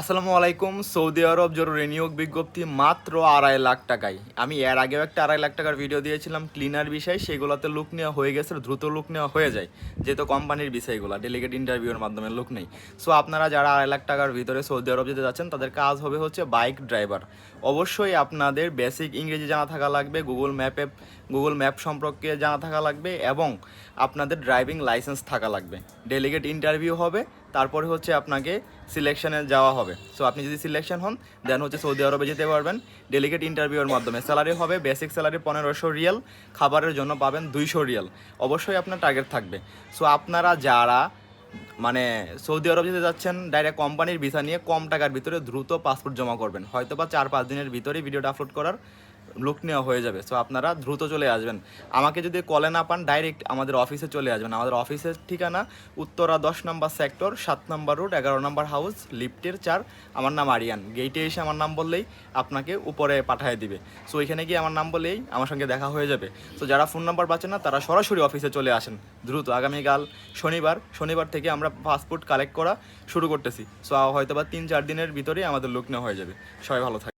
আসসালামু আলাইকুম, সৌদি আরব জরুরি নিয়োগ বিজ্ঞপ্তি মাত্র আড়াই লাখ টাকায়। আমি এর আগেও একটা আড়াই লাখ টাকার ভিডিও দিয়েছিলাম ক্লিনার বিষয়, সেগুলোতে লুক নেওয়া হয়ে গেছে, দ্রুত লুক নেওয়া হয়ে যায়, যেহেতু কোম্পানির বিষয়গুলো ডেলিগেট ইন্টারভিউর মাধ্যমে লুক নেই। সো আপনারা যারা আড়াই লাখ টাকার ভিতরে সৌদি আরব যেতে যাচ্ছেন, তাদের কাজ হবে হচ্ছে বাইক ড্রাইভার অবশ্যই আপনাদের বেসিক ইংরেজি জানা থাকা লাগবে গুগল ম্যাপে গুগল ম্যাপ সম্পর্কে জানা থাকা লাগবে, এবং আপনাদের ড্রাইভিং লাইসেন্স থাকা লাগবে। ডেলিগেট ইন্টারভিউ হবে তারপরে হচ্ছে আপনাকে সিলেকশনে যাওয়া হবে। সো আপনি যদি সিলেকশন হন দেন হচ্ছে সৌদি আরবে যেতে পারবেন। ডেলিগেট ইন্টারভিউর মাধ্যমে। স্যালারি হবে বেসিক স্যালারি পনেরোশো রিয়াল, খাবারের জন্য পাবেন দুইশো রিয়াল। অবশ্যই আপনার টার্গেট থাকবে। সো আপনারা যারা মানে সৌদি আরব যেতে যাচ্ছেন ডাইরেক্ট কোম্পানির ভিসা নিয়ে কম টাকার ভিতরে দ্রুত পাসপোর্ট জমা করবেন। হয়তো বা চার পাঁচ দিনের ভিতরেই ভিডিওটা আপলোড করার লুক নেওয়া হয়ে যাবে। সো আপনারা দ্রুত চলে আসবেন। আমাকে যদি কলে না পান ডাইরেক্ট আমাদের অফিসে চলে আসবেন। আমাদের অফিসের ঠিকানা উত্তরা দশ নম্বর সেক্টর সাত নম্বর রুট এগারো নম্বর হাউস লিফটের চার। আমার নাম আরিয়ান। গেইটে এসে আমার নাম বললেই আপনাকে উপরে পাঠিয়ে দিবে। সো এখানে গিয়ে আমার নাম বললেই আমার সঙ্গে দেখা হয়ে যাবে। সো যারা ফোন নাম্বার পাচ্ছেন না, তারা সরাসরি অফিসে চলে আসেন। দ্রুত। আগামীকাল শনিবার শনিবার থেকে আমরা পাসপোর্ট কালেক্ট করা শুরু করতেছি। সো হয়তো বা তিন চার দিনের ভিতরেই আমাদের লুক নেওয়া হয়ে যাবে। সবাই ভালো থাকে